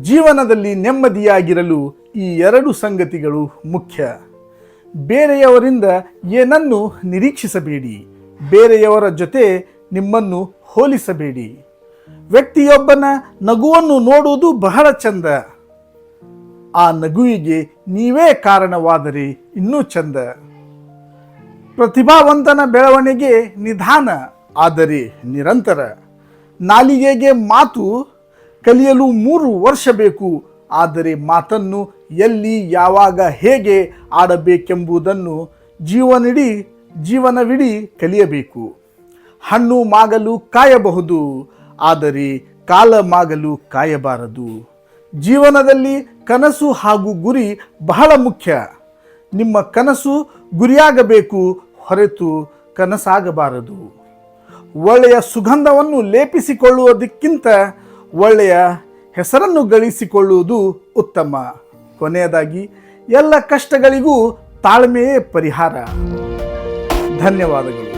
ಜೀವನದಲ್ಲಿ ನೆಮ್ಮದಿಯಾಗಿರಲು ಈ ಎರಡು ಸಂಗತಿಗಳು ಮುಖ್ಯ. ಬೇರೆಯವರಿಂದ ಏನನ್ನು ನಿರೀಕ್ಷಿಸಬೇಡಿ, ಬೇರೆಯವರ ಜೊತೆ ನಿಮ್ಮನ್ನು ಹೋಲಿಸಬೇಡಿ. ವ್ಯಕ್ತಿಯೊಬ್ಬನ ನಗುವನ್ನು ನೋಡುವುದು ಬಹಳ ಚಂದ. ಆ ನಗುವಿಗೆ ನೀವೇ ಕಾರಣವಾದರೆ ಇನ್ನೂ ಚಂದ. ಪ್ರತಿಭಾವಂತನ ಬೆಳವಣಿಗೆ ನಿಧಾನ, ಆದರೆ ನಿರಂತರ. ನಾಲಿಗೆಗೆ ಮಾತು ಕಲಿಯಲು ಮೂರು ವರ್ಷ ಬೇಕು. ಆದರೆ ಮಾತನ್ನು ಎಲ್ಲಿ, ಯಾವಾಗ, ಹೇಗೆ ಆಡಬೇಕೆಂಬುದನ್ನು ಜೀವನಿಡೀ, ಜೀವನವಿಡೀ ಕಲಿಯಬೇಕು. ಹಣ್ಣು ಮಾಗಲು ಕಾಯಬಹುದು, ಆದರೆ ಕಾಲ ಮಾಗಲು ಕಾಯಬಾರದು. ಜೀವನದಲ್ಲಿ ಕನಸು ಹಾಗೂ ಗುರಿ ಬಹಳ ಮುಖ್ಯ. ನಿಮ್ಮ ಕನಸು ಗುರಿಯಾಗಬೇಕು, ಹೊರತು ಕನಸಾಗಬಾರದು. ಒಳ್ಳೆಯ ಸುಗಂಧವನ್ನು ಲೇಪಿಸಿಕೊಳ್ಳುವುದಕ್ಕಿಂತ ಒಳ್ಳೆಯ ಹೆಸರನ್ನು ಗಳಿಸಿಕೊಳ್ಳುವುದು ಉತ್ತಮ. ಕೊನೆಯದಾಗಿ ಎಲ್ಲ ಕಷ್ಟಗಳಿಗೂ ತಾಳ್ಮೆಯೇ ಪರಿಹಾರ. ಧನ್ಯವಾದಗಳು.